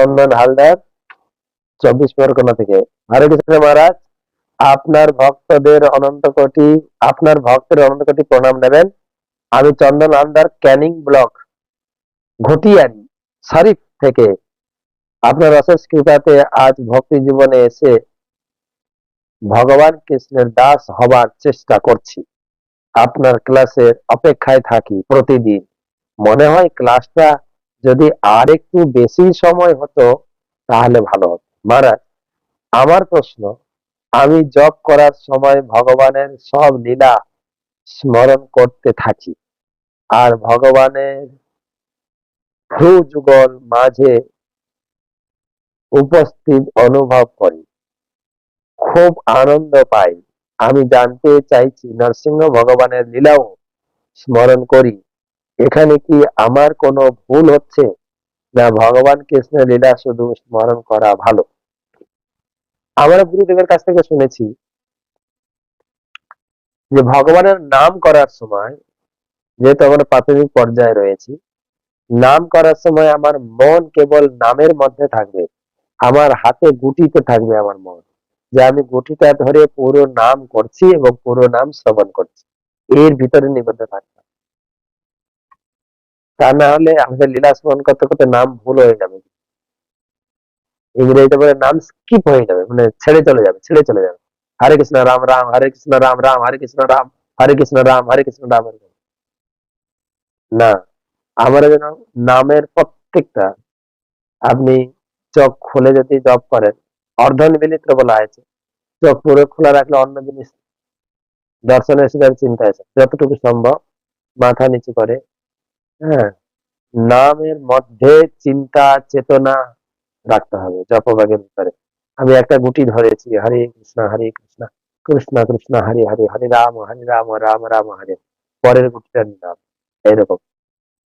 চন্দন হালদার, চব্বিশ পরগনা থেকে। হরে কৃষ্ণ মহারাজ, আপনার ভক্তদের অনন্ত কোটি, আপনার ভক্তের অনন্ত কোটি প্রণাম নেবেন। আমি চন্দন হালদার ক্যানিং ব্লক ঘটিয়ারি শরীফ থেকে। আপনার অশেষ কৃপাতে আজ ভক্তি জীবনে এসে ভগবান কৃষ্ণের দাস হবার চেষ্টা করছি। আপনার ক্লাসের অপেক্ষায় থাকি প্রতিদিন। মনে হয় ক্লাসটা যদি আর একটু বেশি সময় হতো, তাহলে ভালো হতো। মহারাজ আমার প্রশ্ন, আমি জব করার সময় ভগবানের সব লীলা স্মরণ করতে থাকি আর ভগবানের ভ্রু যুগল মাঝে উপস্থিত অনুভব করি। খুব আনন্দ পাই। আমি জানতে চাইছি, নরসিংহ ভগবানের লীলাও স্মরণ করি। এখানে কি আমার কোনো ভুল হচ্ছে? না ভগবান কৃষ্ণের লীলা, শুধু স্মরণ করা ভালো? আমরা গুরুদেবের কাছ থেকে শুনেছি যে ভগবানের নাম করার সময়, যেহেতু আমরা প্রাথমিক পর্যায়ে রয়েছি, নাম করার সময় আমার মন কেবল নামের মধ্যে থাকবে। আমার হাতে গুটিতে থাকবে আমার মন, যে আমি গুটিটা ধরে পুরো নাম করছি এবং পুরো নাম শ্রবণ করছি। এর ভিতরে নিবদ্ধ থাকবে তা না হলে আমাদের লীলা স্মরণ করতে করতে নাম ভুল হয়ে যাবে ইংরেজিতে বলে নাম স্কিপ হয়ে যাবে মানে ছেড়ে চলে যাবে, ছেড়ে চলে যাবে হরে কৃষ্ণ রাম রাম, হরে কৃষ্ণ রাম রাম, হরে কৃষ্ণ রাম, হরে কৃষ্ণ রাম, হরে কৃষ্ণ রাম, হরে। না, আমরা যেন নামের প্রত্যেকটা, আপনি চোখ খুলে যদি জব করেন অর্ধনিমিলিত বলা হয়েছে, চোখ পুরো খোলা রাখলে অন্য জিনিস দর্শনের সেটার চিন্তা আছে, যতটুকু সম্ভব, মাথা নিচু করে হ্যাঁ নামের মধ্যে চিন্তা, চেতনা রাখতে হবে জপবাগের ভিতরে আমি একটা গুটি ধরেছি, হরে কৃষ্ণ হরে কৃষ্ণ কৃষ্ণ কৃষ্ণ, হরে হরে হরে রাম হরে রাম রাম রাম, হরে। পরের গুটিটা নিলাম এইরকম।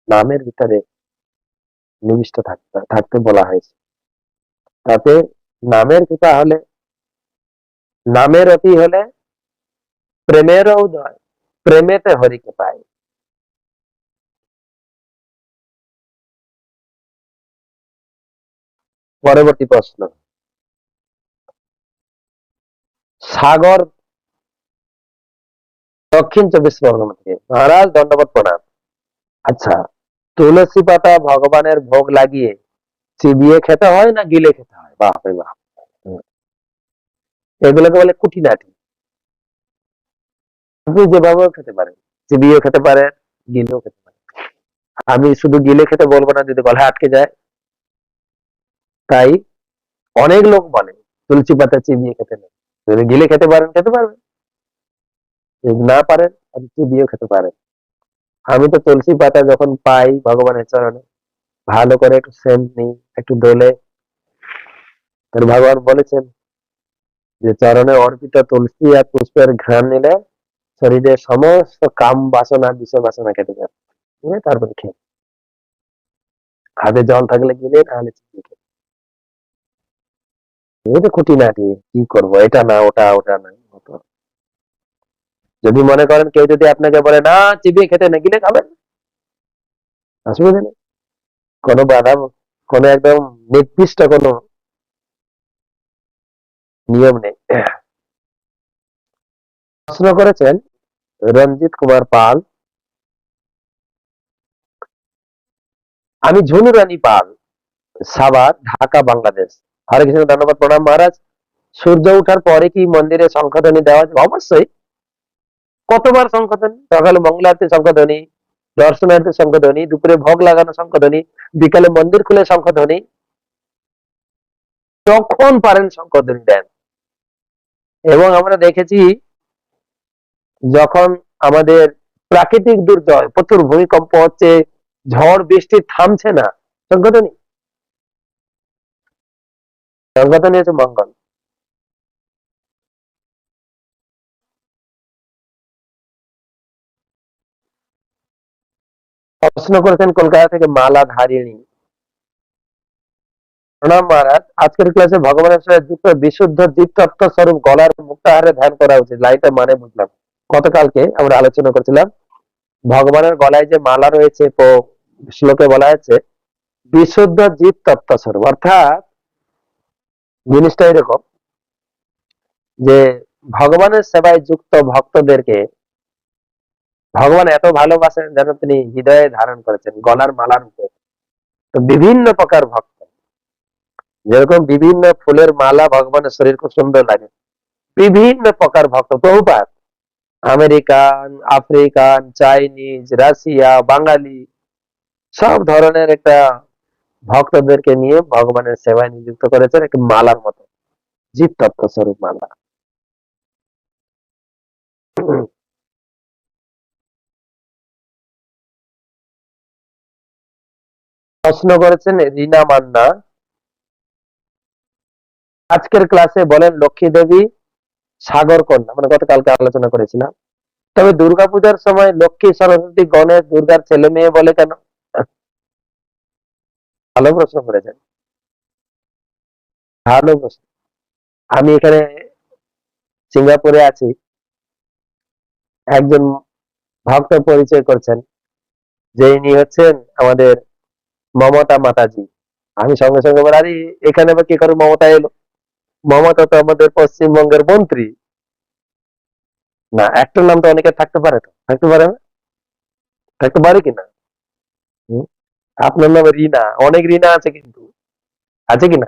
নামের ভিতরে নিবিষ্ট থাকতে থাকতে বলা হয়েছে। তাতে নামের কৃপা হলে, নামের অতি হলে প্রেমের উদয়, প্রেমেতে হরিকে পায়। পরবর্তী প্রশ্ন। সাগর দক্ষিণ চব্বিশ পরগনা থেকে মহারাজ দণ্ডবত প্রণাম। আচ্ছা তুলসী পাতা ভগবানের ভোগ লাগিয়ে চিবিয়ে খেতে হয় না গিলে খেতে হয়? বাপরে বাপ। এগুলোকে বলে কুটিনাটি। আপনি যেভাবেও খেতে পারেন, চিবিয়েও খেতে পারেন, গিলেও খেতে পারেন। আমি শুধু গিলে খেতে বলব না, যদি গলায় আটকে যায়। তাই অনেক লোক বলে, তুলসী পাতা চিবিয়ে খেতে নেই। গিলে খেতে পারেন, খেতে পারবেন। না পারেন আপনি চিবিয়েও খেতে পারেন। আমি তো তুলসী পাতা যখন পাই ভগবানের চরণে, ভালো করে একটু সেন্ট নিই, একটু দোলে ভগবান বলেছেন যে, চরণে অর্পিত তুলসী আর পুষ্পের ঘ্রাণ নিলে শরীরে সমস্ত কাম বাসনা, বিষয় বাসনা কেটে যাবে। তারপরে খেয়ে হাতে জল থাকলে গিলে, নাহলে চিবিয়ে খেয়ে খুঁটিনাটি কি করব? এটা না, ওটা ওটা না। যদি মনে করেন কেউ যদি আপনাকে বলে, না, চিবিয়ে খেতে না গিলে খাবেন কোনো কোনো একদম নির্দিষ্ট কোনো নিয়ম নেই। প্রশ্ন করেছেন রঞ্জিত কুমার পাল। আমি ঝুনু রানী পাল সাবার ঢাকা, বাংলাদেশ। হরে কৃষ্ণ, ধন্যবাদ, প্রণাম মহারাজ। সূর্য ওঠার পরে কি মন্দিরে শঙ্খধ্বনি দেওয়া যাবে অবশ্যই। কতবার শঙ্খধ্বনি? সকালে মঙ্গলারতি শঙ্খধ্বনি দর্শনার্থী শঙ্খধ্বনি, দুপুরে ভোগ লাগানো শঙ্খধ্বনি, বিকালে মন্দির খুলে শঙ্খধ্বনি। যখন পারেন শঙ্খধ্বনি দেন। এবং আমরা দেখেছি, যখন আমাদের প্রাকৃতিক দুর্জয় প্রচুর ভূমিকম্প হচ্ছে, ঝড়, বৃষ্টি থামছে না, শঙ্খধ্বনি শঙ্খধ্বনি হচ্ছে মঙ্গল প্রশ্ন করেছেন কলকাতা থেকে মালা ধারিণী। প্রণাম মহারাজ, আজকের ক্লাসে ভগবানের সাথে যুক্ত বিশুদ্ধ দীপ্তত্ব স্বরূপ গলার মুক্তাহারে ধ্যান করা উচিত। লাইনটা মানে বুঝলাম। গতকালকে আমরা আলোচনা করছিলাম, ভগবানের গলায় যে মালা রয়েছে শ্লোকে বলা হয়েছে, বিশুদ্ধ জীব তত্ত্ব স্বরূপ। অর্থাৎ জিনিসটা এরকম যে ভগবানের সেবায় যুক্ত ভক্তদেরকে ভগবান এত ভালোবাসেন যেন তিনি হৃদয়ে ধারণ করেছেন, গলার মালার উপর। তো বিভিন্ন প্রকার ভক্ত। যেরকম বিভিন্ন ফুলের মালা ভগবানের শরীর খুব সুন্দর লাগে। বিভিন্ন প্রকার ভক্ত। Prabhupada American, African, Chinese, Russia, Bangali, সব ধরনের একটা ভক্তদেরকে নিয়ে ভগবানের সেবায় নিযুক্ত করেছেন একটা মালার মতো। জীব তত্ত্ব স্বরূপ মালা। প্রশ্ন করেছেন রিনা মান্না, আজকের ক্লাসে বলেন লক্ষ্মী দেবী সাগর কন্যা মানে গতকালকে আলোচনা করেছিলাম। তবে দুর্গাপূজার সময় লক্ষ্মী, সরস্বতী, গণেশ, দুর্গার ছেলে মেয়ে বলে কেন? ভালো প্রশ্ন করেছেন। ভালো প্রশ্ন। আমি এখানে সিঙ্গাপুরে আছি। একজন ভক্ত পরিচয় করছেন যে ইনি হচ্ছেন আমাদের মমতা মাতাজি। আমি সঙ্গে সঙ্গে বলি, আরে, এখানে বা কি করে মমতা এলো? মমতা তো আমাদের পশ্চিমবঙ্গের মন্ত্রী। না একটা নাম তো অনেকে থাকতে পারে তো। থাকতে পারে না? থাকতে পারে কিনা হুম? আপনার নাম রিনা, অনেক রিনা আছে কিন্তু। আছে কিনা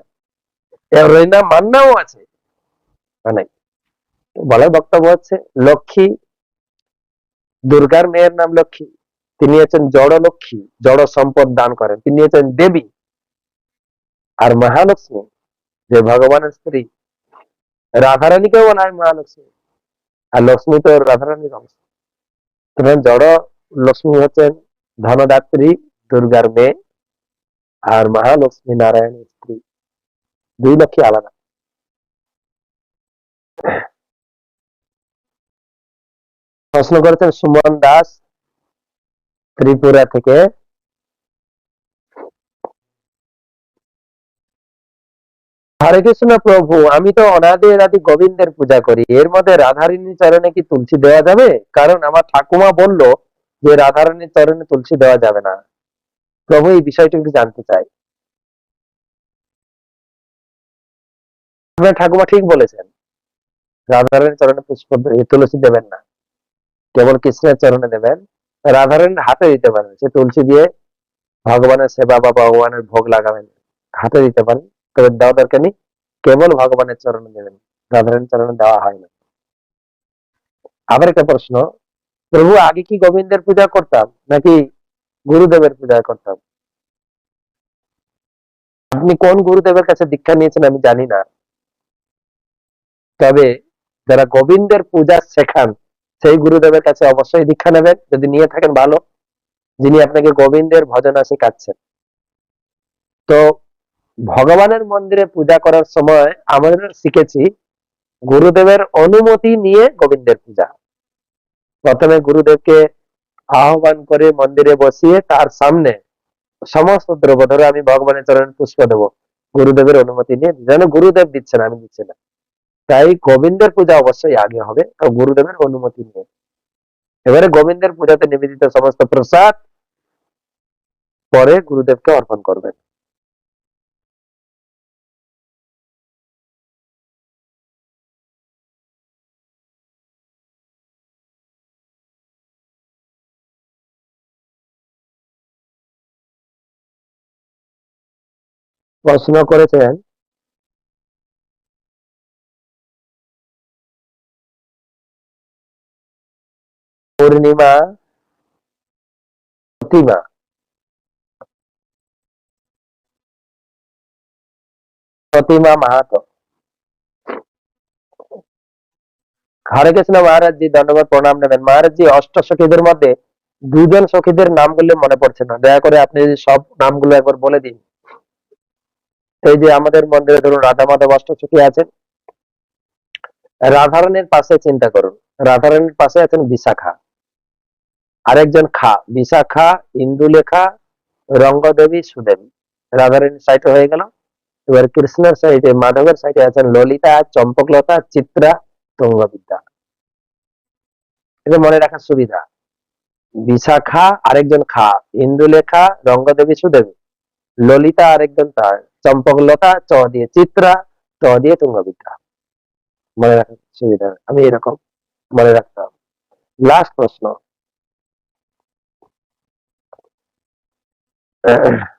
রিনা মান্নাও আছে। অনেক বলার বক্তব্য হচ্ছে লক্ষ্মী, দুর্গার মেয়ের নাম লক্ষ্মী। তিনি হচ্ছেন জড় লক্ষ্মী, জড় সম্পদ দান করেন। তিনি হচ্ছেন দেবী আর মহালক্ষ্মী, যে ভগবানের স্ত্রী। রাধারানীকেও বলা হয় মহালক্ষ্মী। আর লক্ষ্মী তো রাধারানীর অংশ। জড় লক্ষ্মী হচ্ছেন ধনদাত্রী দুর্গার মেয়ে আর মহালক্ষ্মী নারায়ণের স্ত্রী। দুই লক্ষ্মী আলাদা। প্রশ্ন করেছেন সুমন দাস, ত্রিপুরা থেকে। হরে কৃষ্ণ প্রভু, আমি তো অনাদি রাধি গোবিন্দের পূজা করি। এর মধ্যে রাধারানী চরণে কি তুলসী দেওয়া যাবে? কারণ আমার ঠাকুমা বলল যে, রাধারানীর চরণে তুলসী দেওয়া যাবে না। প্রভু এই বিষয়টি একটু জানতে চাই। ঠাকুমা ঠিক বলেছেন, রাধারানীর চরণে পুষ্প তুলসী দেবেন না। কেবল কৃষ্ণের চরণে দেবেন, রাধারানীর হাতে দিতে পারেন। সে তুলসী দিয়ে ভগবানের সেবা বা ভগবানের ভোগ লাগাবেন, হাতে দিতে পারেন। তবে দেওয়া দরকার নেই, কেবল ভগবানের চরণে দেবেন, রাধারানীর চরণে দেওয়া হয় না। আবার একটা প্রশ্ন, প্রভু আগে কি গোবিন্দের পূজা করতাম, নাকি গুরুদেবের পূজা করতাম। আপনি কোন গুরুদেবের কাছে দীক্ষা নিয়েছেন আমি জানি না। তবে যারা গোবিন্দের পূজা শেখান, সেই গুরুদেবের কাছে অবশ্যই দীক্ষা নেবেন। যদি নিয়ে থাকেন, ভালো। যিনি আপনাকে গোবিন্দের ভজনা শেখাচ্ছেন তো ভগবানের মন্দিরে পূজা করার সময় আমরা শিখেছি, গুরুদেবের অনুমতি নিয়ে গোবিন্দের পূজা। প্রথমে গুরুদেবকে আহ্বান করে মন্দিরে বসিয়ে তার সামনে সমস্ত দ্রব্য ধরে আমি ভগবানের চরণ পুষ্প দেব। গুরুদেবের অনুমতি নিয়ে যেন গুরুদেব দিচ্ছেন আমি দিচ্ছি না। তাই গোবিন্দের পূজা অবশ্যই আগে হবে গুরুদেবের অনুমতি নিয়ে। এবারে গোবিন্দের পূজাতে নিবেদিত সমস্ত প্রসাদ পরে গুরুদেবকে অর্পণ করবেন। প্রশ্ন করেছেন? পূর্ণিমা, প্রতিমা। প্রতিমা মাহাতো। হরে কৃষ্ণ মহারাজ জি ধন্যবাদ, প্রণাম নেবেন। মহারাজ জি অষ্ট সখীদের মধ্যে দুজন সখীদের নাম বললে মনে পড়ছে না। দয়া করে আপনি সব নামগুলো একবার বলে দিন। এই যে আমাদের মন্দিরে ধরুন রাধা মাধব অষ্ট সখী আছেন রাধারণের পাশে চিন্তা করুন রাধারণের পাশে আছেন বিশাখা। আরেকজন খা, বিশাখা, ইন্দুলেখা, রঙ্গদেবী, সুদেবী। রাধারণীর সাইডে হয়ে গেল। এবার কৃষ্ণের সাইডে মাধবের সাইডে আছেন ললিতা, চম্পকলতা, চিত্রা, তুঙ্গবিদ্যা। এটা মনে রাখার সুবিধা। বিশাখা, আরেকজন খা, ইন্দুলেখা, রঙ্গদেবী, সুদেবী। ললিতা আরেকজন তার চম্পকলতা চ দিয়ে চিত্রা, চ দিয়ে তুঙ্গবিদ্যা। মনে রাখার সুবিধা, আমি এরকম মনে রাখতাম। লাস্ট প্রশ্ন।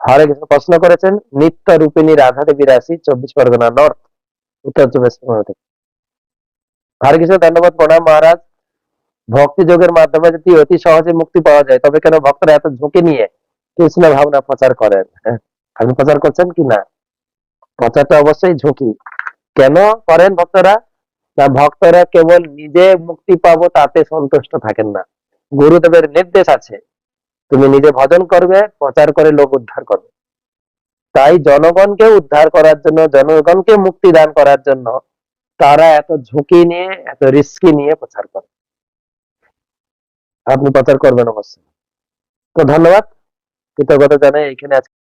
হরে কৃষ্ণ প্রশ্ন করেছেন, নিত্য রূপিণী রাধা দেবী রাশি, চব্বিশ পরগনা নর্থ, উত্তর চব্বিশ পরগনা। থেকে হরে কৃষ্ণ, ধন্যবাদ প্রণাম মহারাজ। ভক্তি যোগের মাধ্যমে যদি অতি সহজে মুক্তি পাওয়া যায়, তবে কেন ভক্তরা এত ঝুঁকি নিয়ে কৃষ্ণ ভাবনা প্রচার করেন। হ্যাঁ, আপনি প্রচার করছেন কি না? প্রচারটা অবশ্যই ঝুঁকি। কেন করেন ভক্তরা? না ভক্তরা কেবল নিজে মুক্তি পাবো তাতে সন্তুষ্ট থাকেন না। গুরুদেবের নির্দেশ আছে। তুমি নিজে ভজন করবে প্রচার করে লোক উদ্ধার করবে। তাই জনগণকে উদ্ধার করার জন্য জনগণকে মুক্তি দান করার জন্য তারা এত ঝুঁকি নিয়ে এত রিস্কি নিয়ে প্রচার করে। আপনি প্রচার করবেন অবশ্যই। তো ধন্যবাদ। কৃতজ্ঞতা জানাই এখানে আজকে